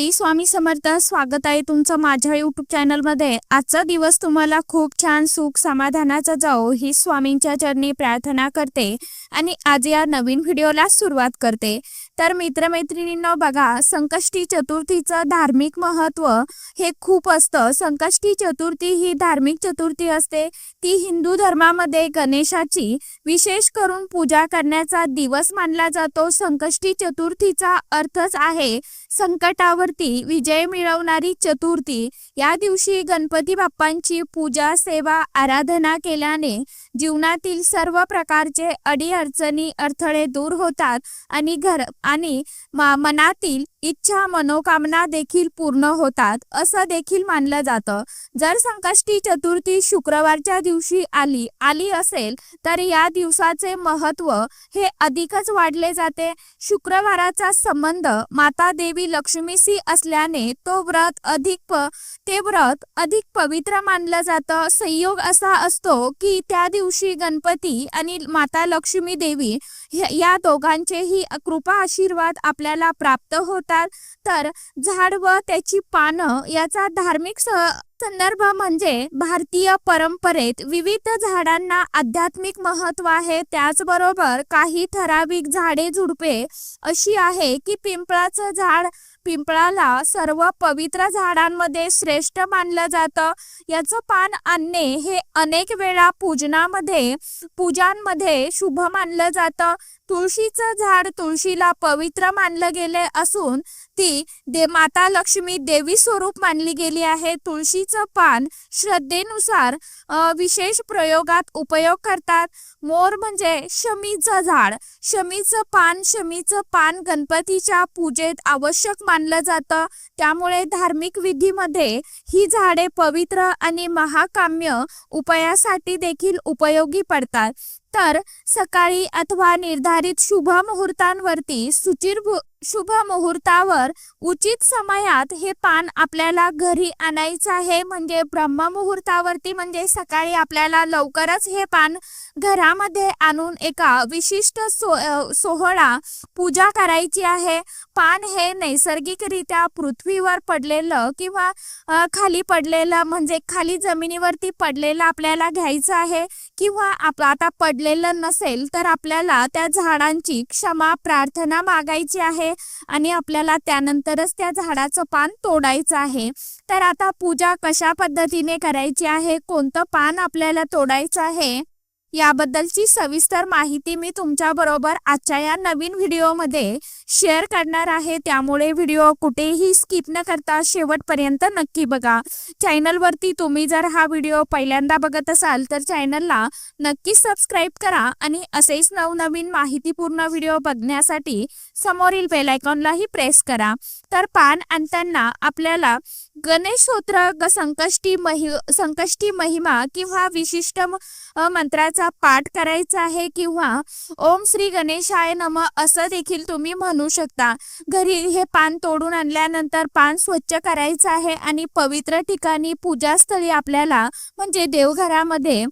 श्री स्वामी समर्थ स्वागत आहे तुमचं माझ्या युट्यूब चॅनलमध्ये आजचा दिवस तुम्हाला खूप छान सुख समाधानाचा जाओ ही स्वामींच्या चरणी प्रार्थना करते आणि आज या नवीन व्हिडिओला सुरुवात करते. तर मित्रमैत्रिणींना बघा संकष्टी चतुर्थीचं धार्मिक महत्त्व हे खूप असतं. संकष्टी चतुर्थी ही धार्मिक चतुर्थी असते. ती हिंदू धर्मामध्ये गणेशाची विशेष करून पूजा करण्याचा दिवस मानला जातो. संकष्टी चतुर्थीचा अर्थच आहे संकटावरती विजय मिळवणारी चतुर्थी. या दिवशी गणपती बाप्पांची पूजा सेवा आराधना केल्याने जीवनातील सर्व प्रकारचे अडीअडचणी अडथळे दूर होतात आणि घर आणि मनातील इच्छा मनोकामना देखील पूर्ण होतात असं देखील मानलं जातं. जर संकष्टी चतुर्थी शुक्रवारच्या दिवशी आली आली असेल तर या दिवसाचे महत्त्व हे अधिकच वाढले जाते. शुक्रवाराचा संबंध माता देवी लक्ष्मीशी असल्याने तो व्रत अधिक प ते व्रत अधिक पवित्र मानलं जातं. संयोग असा असतो की त्या दिवशी गणपती आणि माता लक्ष्मी देवी या दोघांचेही कृपा आशीर्वाद आपल्याला प्राप्त होतात तर झाड व त्याची पानं याचा धार्मिक स- संदर्भ म्हणजे भारतीय परंपरेत विविध झाडांना आध्यात्मिक महत्त्व आहे. त्याचबरोबर काही ठराविक झाडे झुडपे अशी आहे की पिंपळाचं झाड पिंपळाला सर्व पवित्र झाडांमध्ये श्रेष्ठ मानलं जातं. याचं पान आणणे हे अनेक वेळा पूजनामध्ये पूजांमध्ये शुभ मानलं जातं. तुळशीचं झाड तुळशीला पवित्र मानलं गेले असून ती दे माता लक्ष्मी देवी स्वरूप मानली गेली आहे. तुळशीचं पान श्रद्धेनुसार विशेष प्रयोगात उपयोग करतात. मोर म्हणजे शमीचं झाड. शमीचं पान शमीचं पान गणपतीच्या पूजेत आवश्यक मानलं जातं. त्यामुळे धार्मिक विधीमध्ये ही झाडे पवित्र आणि महाकाम्य उपायासाठी देखील उपयोगी पडतात. तर सकाळी अथवा निर्धारित शुभ मुहूर्तांवरती सुचिर शुभ मुहूर्तावर उचित समयात हे पान आपल्याला घरी आणायचं आहे. म्हणजे ब्रह्म मुहूर्तावरती म्हणजे सकाळी आपल्याला लवकरच हे पान घरामध्ये आणून एका विशिष्ट सो सोहळा पूजा करायची आहे. पान हे नैसर्गिकरित्या पृथ्वीवर पडलेलं किंवा खाली पडलेलं म्हणजे खाली जमिनीवरती पडलेलं आपल्याला घ्यायचं आहे किंवा आप आता पडलेलं नसेल तर आपल्याला त्या झाडांची क्षमा प्रार्थना मागायची आहे आणि आपल्याला त्यानंतरच त्या झाडाचं पान तोडायचं आहे. तर आता पूजा कशा पद्धतीने करायची आहे? कोणतं पान आपल्याला तोडायचं आहे? याबद्दलची सविस्तर माहिती मी तुमच्या बरोबर आजच्या या नवीन व्हिडिओमध्ये शेअर करणार आहे. त्यामुळे व्हिडिओ कुठेही स्किप न करता शेवटपर्यंत नक्की बघा. चॅनलवरती तुम्ही जर हा व्हिडिओ पहिल्यांदा बघत असाल तर चॅनलला नक्की सबस्क्राईब करा आणि असेच नवनवीन माहितीपूर्ण व्हिडिओ बघण्यासाठी समोरील बेलायकॉनलाही प्रेस करा. तर पान आणताना आपल्याला गणेशोत्र ग संकष्टी महि संकष्टी महिमा किंवा विशिष्ट मंत्राचा पाठ करायचा आहे किंवा ओम श्री गणेशाय नम असं देखील तुम्ही म्हणू शकता. घरी हे पान तोडून आणल्यानंतर पान स्वच्छ करायचं आहे आणि पवित्र ठिकाणी पूजास्थळी आपल्याला म्हणजे देवघरामध्ये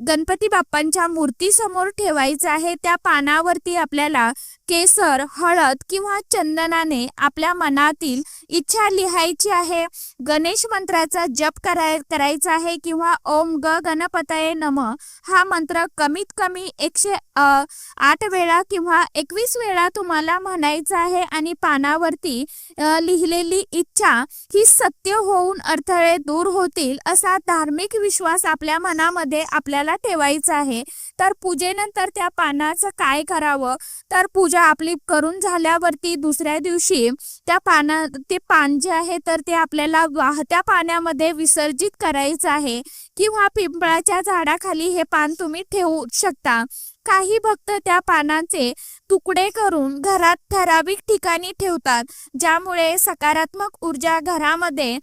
गणपती बाप्पांच्या मूर्तीसमोर ठेवायचं आहे त्या पानावरती आपल्याला केसर हळद किंवा चंदनाने आपल्या मनातील इच्छा लिहायची आहे. गणेश मंत्राचा जप कराय करायचा आहे किंवा ओम ग गणपतये नम हा मंत्र कमीत कमी एकशे आठ वेळा किंवा एकवीस वेळा तुम्हाला म्हणायचा आहे आणि पानावरती लिहिलेली इच्छा ही सत्य होऊन अडथळे दूर होतील असा धार्मिक विश्वास आपल्या मनामध्ये आपल्याला ठेवायचं आहे. तर पूजेनंतर त्या पानाचं काय करावं? तर पूजा आपली करून झाल्यावरती दुसऱ्या दिवशी त्या पाना ते पान जे आहे तर ते आपल्याला वाहत्या पाण्यामध्ये विसर्जित करायचं आहे. किंवा पिंपळाच्या झाडाखाली हे पान तुम्ही ठेवू शकता. काही भक्त त्या पानांचे तुकडे करून घरात ठराविक ठिकाणी ठेवतात ज्यामुळे सकारात्मक ऊर्जा घरामध्ये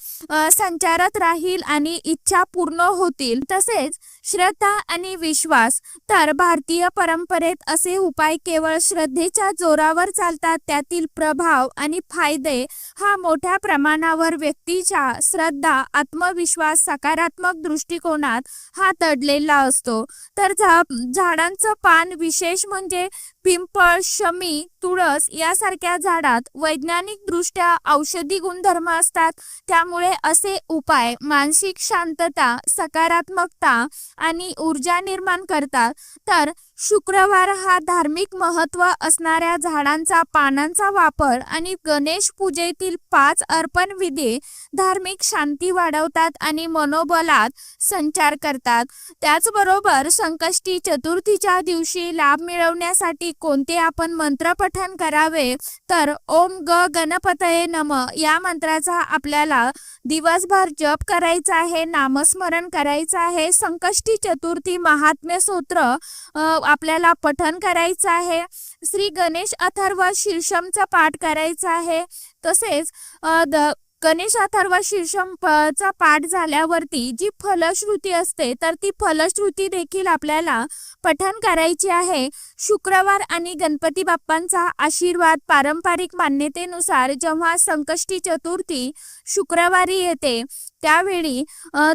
संचारात संचारत राहील आणि इच्छा पूर्ण होतील. तसेच श्रद्धा आणि विश्वास तर भारतीय परंपरेत असे उपाय केवळ श्रद्धेच्या जोरावर चालतात त्यातील प्रभाव आणि फायदे हा मोठ्या प्रमाणावर व्यक्तीच्या श्रद्धा आत्मविश्वास सकारात्मक दृष्टिकोनात हा दडलेला असतो. तर झा झाडांचं पान विशेष म्हणजे पिंपळ शमी तुळस यासारख्या झाडात वैज्ञानिक दृष्ट्या औषधी गुणधर्म असतात. त्यामुळे असे उपाय मानसिक शांतता सकारात्मकता आणि ऊर्जा निर्माण करतात. तर शुक्रवार हा धार्मिक महत्त्व असणाऱ्या झाडांचा पानांचा वापर आणि गणेश पूजेतील पाच अर्पण विधी धार्मिक शांती वाढवतात आणि मनोबलात संचार करतात. त्याचबरोबर संकष्टी चतुर्थीच्या दिवशी लाभ मिळवण्यासाठी कोणते आपण मंत्र पठण करावे तर ओम ग गणपतये नम या मंत्राचा आपल्याला दिवसभर जप करायचा आहे नामस्मरण करायचं आहे संकष्टी चतुर्थी महात्म्य सूत्र आपल्याला पठण करायचं आहे श्री गणेश अथर्व शीर्षमचा पाठ करायचा आहे तसेच द गणेश अथर्व शीर्षम चा पाठ झाल्यावरती जी फलश्रुती असते तर ती फलश्रुती देखील आपल्याला पठन करायची आहे. शुक्रवार आणि गणपती बाप्पांचा आशीर्वाद पारंपरिक मान्यतेनुसार जेव्हा संकष्टी चतुर्थी शुक्रवारी येते त्यावेळी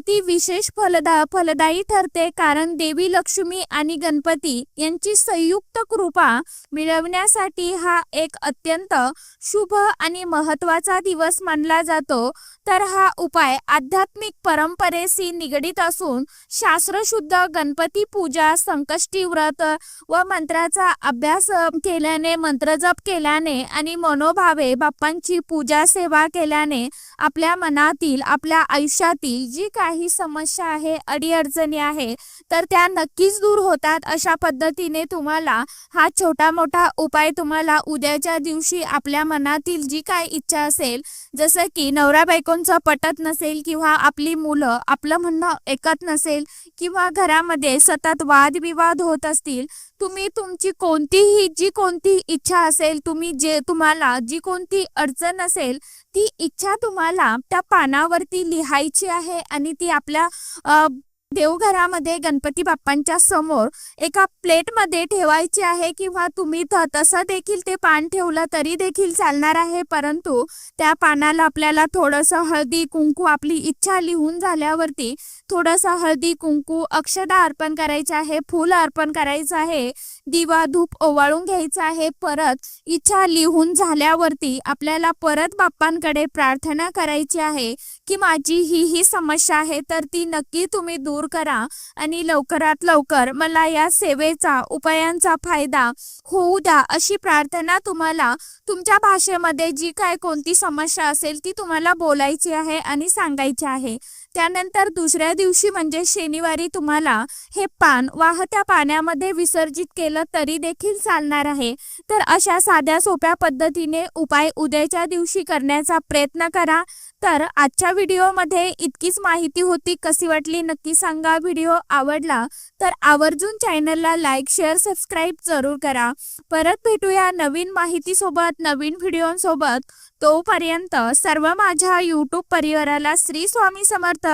ती विशेष फलदा फलदायी ठरते कारण देवी लक्ष्मी आणि गणपती यांची संयुक्त कृपा मिळवण्यासाठी हा एक अत्यंत शुभ आणि महत्त्वाचा दिवस मानला जातो. तर हा उपाय आध्यात्मिक परंपरेशी निगडीत असून शास्त्रशुद्ध गणपती पूजा संकष्टी व्रत व मंत्र मंत्राचा अभ्यास केल्याने मंत्रजप केल्याने आणि मनोभावे बाप्पांची पूजा सेवा केल्याने आपल्या मनातील आपल्या आयुष्यातील जी काही समस्या आहे अडीअडचणी आहे तर त्या नक्कीच दूर होतात. अशा पद्धतीने तुम्हाला हा छोटा मोठा उपाय तुम्हाला उद्याच्या दिवशी आपल्या मनातील जी काय इच्छा असेल जसं की नवरा बायकोंचं पटत नसेल किंवा आपली मुलं आपलं म्हणणं ऐकत नसेल किंवा घरामध्ये सतत वादविवाद होत असतील तुम्ही तुमची कोणतीही जी कोणती इच्छा असेल तुम्ही जे तुम्हाला जी कोणती अडचण असेल ती इच्छा तुम्हाला त्या पानावरती लिहायची आहे आणि ती आपल्या अ, देवघरामध्ये गणपती बाप्पांच्या समोर एका प्लेटमध्ये ठेवायची आहे किंवा तुम्ही तसं देखील ते पान ठेवलं तरी देखील चालणार आहे. परंतु त्या पानाला आपल्याला थोडंसं हळदी कुंकू आपली इच्छा लिहून झाल्यावरती थोडंसं हळदी कुंकू अक्षदा अर्पण करायचे आहे फूल अर्पण करायचं आहे. दिवा धूप ओवाळून घ्यायचा आहे. परत इच्छा लिहून झाल्यावरती आपल्याला परत बाप्पांकडे प्रार्थना करायची आहे की माझी ही ही समस्या आहे तर ती नक्की तुम्ही दूर करा आणि लवकरात लवकर मला या सेवेचा उपायांचा फायदा होऊ द्या अशी प्रार्थना तुम्हाला तुमच्या भाषेमध्ये जी काय कोणती समस्या असेल ती तुम्हाला बोलायची आहे आणि सांगायची आहे. त्यानंतर दुसऱ्या दिवशी म्हणजे शनिवारी तुम्हाला हे पान वाहत्या पाण्यामध्ये विसर्जित केलं तरी देखील चालणार आहे. तर अशा साध्या सोप्या पद्धतीने उपाय उद्याच्या दिवशी करण्याचा प्रयत्न करा. तर आजच्या व्हिडिओमध्ये इतकीच माहिती होती. कशी वाटली नक्की सांगा. व्हिडिओ आवडला तर आवर्जून चॅनलला लाईक शेअर सबस्क्राईब जरूर करा. परत भेटूया नवीन माहितीसोबत नवीन व्हिडिओसोबत. तोपर्यंत सर्व माझ्या यूट्यूब परिवाराला श्री स्वामी समर्थ.